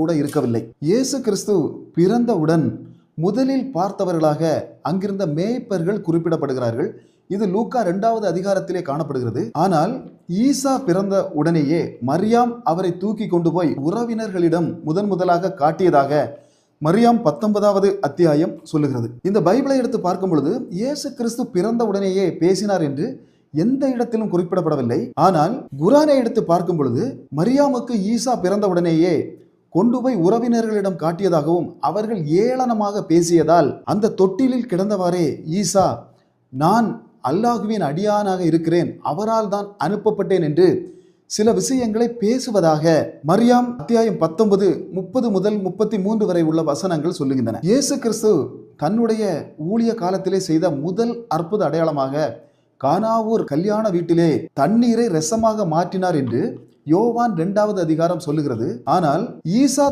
கூட இருக்கவில்லை. இயேசு கிறிஸ்து பிறந்தவுடன் முதலில் பார்த்தவர்களாக அங்கிருந்த மேய்ப்பர்கள் குறிப்பிடப்படுகிறார்கள். இது லூக்கா இரண்டாவது அதிகாரத்திலே காணப்படுகிறது. ஆனால் ஈசா பிறந்த உடனேயே மரியாம் அவரை தூக்கி கொண்டு போய் உறவினர்களிடம் முதன் முதலாக காட்டியதாக மரியாம் பத்தொன்பதாவது அத்தியாயம் சொல்லுகிறது. இந்த பைபிளை எடுத்து பார்க்கும் பொழுது இயேசு கிறிஸ்து பிறந்த உடனேயே பேசினார் என்று எந்த இடத்திலும் குறிப்பிடப்படவில்லை. ஆனால் குரானை எடுத்து பார்க்கும் பொழுது மரியாமுக்கு ஈசா பிறந்த உடனேயே கொண்டு போய் உறவினர்களிடம் காட்டியதாகவும் அவர்கள் ஏளனமாக பேசியதால் அந்த தொட்டிலில் கிடந்தவாறே ஈசா நான் அல்லாஹுவின் அடியானாக இருக்கிறேன். அவரால் தான் அனுப்பப்பட்டேன் என்று சில விஷயங்களை பேசுவதாக மரியாம் அத்தியாயம் பத்தொன்பது முப்பது முதல் முப்பத்தி மூன்று வரை உள்ள வசனங்கள் சொல்லுகின்றன. இயேசு கிறிஸ்து தன்னுடைய ஊழிய காலத்திலே செய்த முதல் அற்புத அடையாளமாக கானாவூர் கல்யாண வீட்டிலே தண்ணீரை ரசமாக மாற்றினார் என்று யோவான் இரண்டாவது அதிகாரம் சொல்லுகிறது ஆனால் ஈசா